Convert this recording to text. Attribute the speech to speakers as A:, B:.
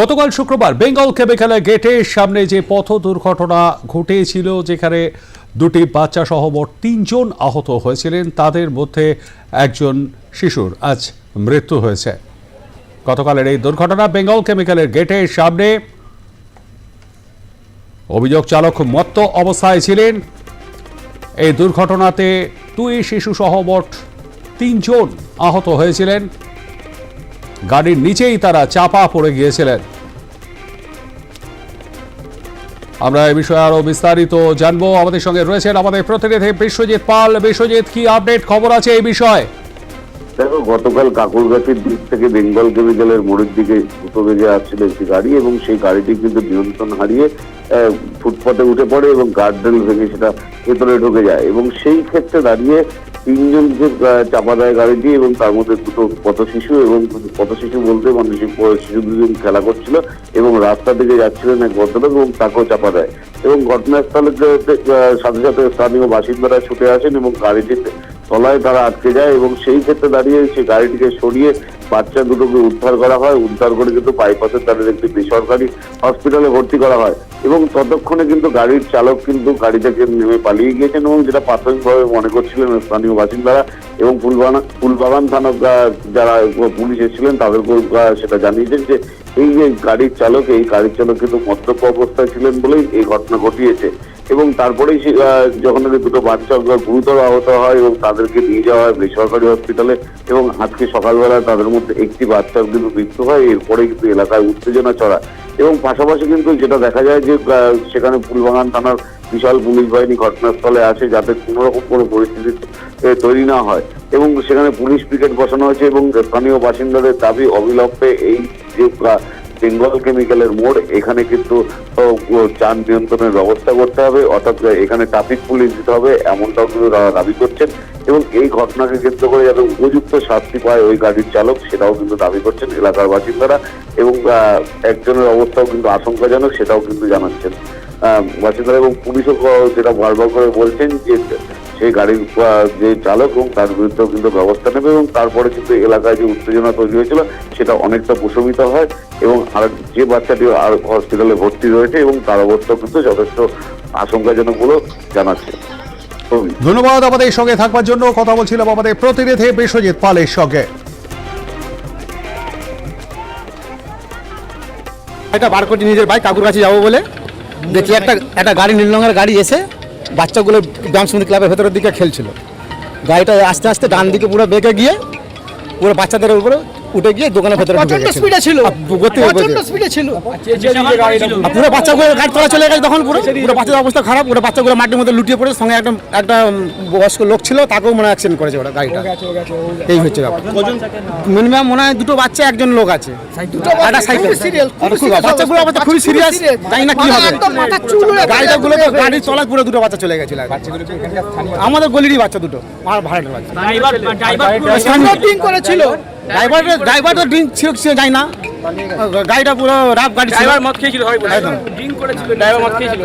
A: গতকাল শুক্রবার বেঙ্গল কেমিক্যালের গেটের সামনে যে পথ দুর্ঘটনা ঘটেছিল, যেখানে দুটি বাচ্চা সহ মোট তিনজন আহত হয়েছিলেন, তাদের মধ্যে একজন শিশুর আজ মৃত্যু হয়েছে। গতকালের এই দুর্ঘটনা বেঙ্গল কেমিক্যালের গেটের সামনে। অভিযোগ চালক মত্ত অবস্থায় ছিলেন। এই দুর্ঘটনাতে দুই শিশু সহ মোট তিনজন আহত হয়েছিলেন। গাড়ির নিচেই তারা চাপা পড়ে গিয়েছিলেন। আমরা এই বিষয়ে আরও বিস্তারিত জানব। আমাদের সঙ্গে রয়েছেন আমাদের প্রতিনিধি বিশ্বজিৎ পাল। বিশ্বজিৎ, কি আপডেট খবর আছে এই বিষয়ে?
B: দেখো, গতকাল কাকুরগাছির দিক থেকে বেঙ্গল কেমিক্যালের মোড়ের দিকে দ্রুত বেগে আসছিল একটি গাড়ি এবং সেই গাড়িটি কিন্তু নিয়ন্ত্রণ হারিয়ে ফুটপাতে উঠে পড়ে এবং গার্ডরেল ভেঙে সেটা ভেতরে ঢুকে যায় এবং সেই ক্ষেত্রে দাঁড়িয়ে তিনজনকে আহ, চাপা দেয় গাড়িটি এবং তার মধ্যে দুটো পথ শিশু এবং পথ শিশু বলতে মানে শিশু দুজন খেলা করছিল এবং রাস্তা থেকে যাচ্ছিলেন এক ভদ্রলোক এবং তাকেও চাপা দেয়। এবং ঘটনাস্থলে সাথে সাথে স্থানীয় বাসিন্দারা ছুটে আসেন এবং গাড়িটিতে তলায় তারা আটকে যায় এবং সেই ক্ষেত্রে দাঁড়িয়ে সেই গাড়িটিকে সরিয়ে বাচ্চা দুটোকে উদ্ধার করা হয়। উদ্ধার করে কিন্তু বাইপাসে তাদের একটি বেসরকারি হসপিটালে ভর্তি করা হয়। এবং ততক্ষণে কিন্তু গাড়ির চালক কিন্তু গাড়ি থেকে নেমে পালিয়ে গিয়েছেন এবং যেটা প্রাথমিকভাবে মনে করছিলেন স্থানীয় বাসিন্দারা এবং ফুলবাগান ফুলবাগান থানা যারা পুলিশ এসেছিলেন তাদেরকেও সেটা জানিয়েছেন যে এই যে গাড়ির চালক, এই গাড়ির চালক কিন্তু মদ্যপ অবস্থায় ছিলেন বলেই এই ঘটনা ঘটিয়েছে। এবং তারপরেই যখন দুটো বাচ্চা গুরুতর আহত হয় এবং তাদেরকে নিয়ে যাওয়া হয় বেসরকারি হসপিটালে এবং আজকে সকালবেলা তাদের মধ্যে একটি বাচ্চার কিন্তু মৃত্যু হয় এরপরে কিন্তু এলাকায় উত্তেজনা চড়া এবং পাশাপাশি কিন্তু যেটা দেখা যায় যে সেখানে ফুলবাগান থানার বিশাল পুলিশ বাহিনী ঘটনাস্থলে আছে যাতে কোনো রকম কোনো পরিস্থিতি তৈরি না হয়। এবং সেখানে পুলিশ পিকেট বসানো হয়েছে এবং স্থানীয় বাসিন্দাদের দাবি অবিলম্বে এই যে বেঙ্গল কেমিক্যালের মোড়, এখানে কিন্তু যান নিয়ন্ত্রণের ব্যবস্থা করতে হবে, অর্থাৎ এখানে ট্রাফিক পুলিশ দিতে হবে এমনটাও কিন্তু তারা দাবি করছেন এবং এই ঘটনাকে কেন্দ্র করে যাতে উপযুক্ত শাস্তি পায় ওই গাড়ির চালক, সেটাও কিন্তু দাবি করছেন এলাকার বাসিন্দারা এবং একজনের অবস্থাও কিন্তু আশঙ্কাজনক, সেটাও কিন্তু জানাচ্ছেন বাসিন্দারা এবং পুলিশও যেটা বারবার করে বলছেন যে সেই গাড়ির যে চালক এবং তার বিরুদ্ধেও কিন্তু ব্যবস্থা নেবে এবং তারপরে কিন্তু এলাকায় যে উত্তেজনা তৈরি হয়েছিল সেটা অনেকটা প্রশমিত হয় এবং আর যে বাচ্চাটি আর হসপিটালে ভর্তি রয়েছে এবং তার অবস্থা কিন্তু যথেষ্ট আশঙ্কাজনক বলেও জানাচ্ছে।
A: ধন্যবাদ আমাদের সঙ্গে থাকবার জন্য। কথা বলছিলাম আমাদের প্রতিনিধি বিশ্বজিৎ পালের সঙ্গে।
C: এটা বার করছি নিজের বাইক কাকুর কাছে যাব বলে। দেখি একটা একটা গাড়ি নীল রঙের গাড়ি এসে বাচ্চাগুলো ডান্সমুদি ক্লাবের ভেতরের দিকে খেলছিল। গাড়িটা আস্তে আস্তে ডান দিকে পুরো বেঁকে গিয়ে পুরো বাচ্চাদের উপরে উঠে গিয়ে দোকানের ভেতরে ঢুকে প্রচণ্ড
D: স্পিডে ছিল।
C: আর গতি প্রচণ্ড
D: স্পিডে ছিল।
C: আর পুরো বাচ্চাগুলো গাড়ি তোলা চলে গেছে তখন পুরো। পুরো বাচ্চাদের অবস্থা খারাপ। পুরো বাচ্চাগুলো মাটির মধ্যে লুটিয়ে পড়ে সঙ্গে একটা একটা বয়স্ক লোক ছিল তাকেও মনে হয় অ্যাক্সিডেন্ট করেছে ওরা গাড়িটা। এই হচ্ছে ব্যাপার। মিনিমাম মনে হয় দুটো বাচ্চা একজন লোক আছে। একটা সাইকেল। বাচ্চাগুলো
D: অবস্থা।
C: খুবই সিরিয়াস। জানি না কি হবে।
D: একদম মাথা চুল উড়ে
C: গাড়িটা গুলো তো গাড়ির তলায় পুরো দুটো বাচ্চা চলে গেছিল আমাদের গলিরই বাচ্চা দুটো। আমার ভাড়াটের বাচ্চা।
D: সুন্দর drink করেছিল।
C: ড্রাইভার ড্রাইভার তো ড্রিঙ্ক ছিল ছিল যায় না। গাড়িটা পুরো রাফ গাড়ি
E: ড্রাইভার মদ খেয়েছিল হয়
C: একদম।
E: ড্রিঙ্ক করেছিল। ড্রাইভার মদ খেয়েছিল।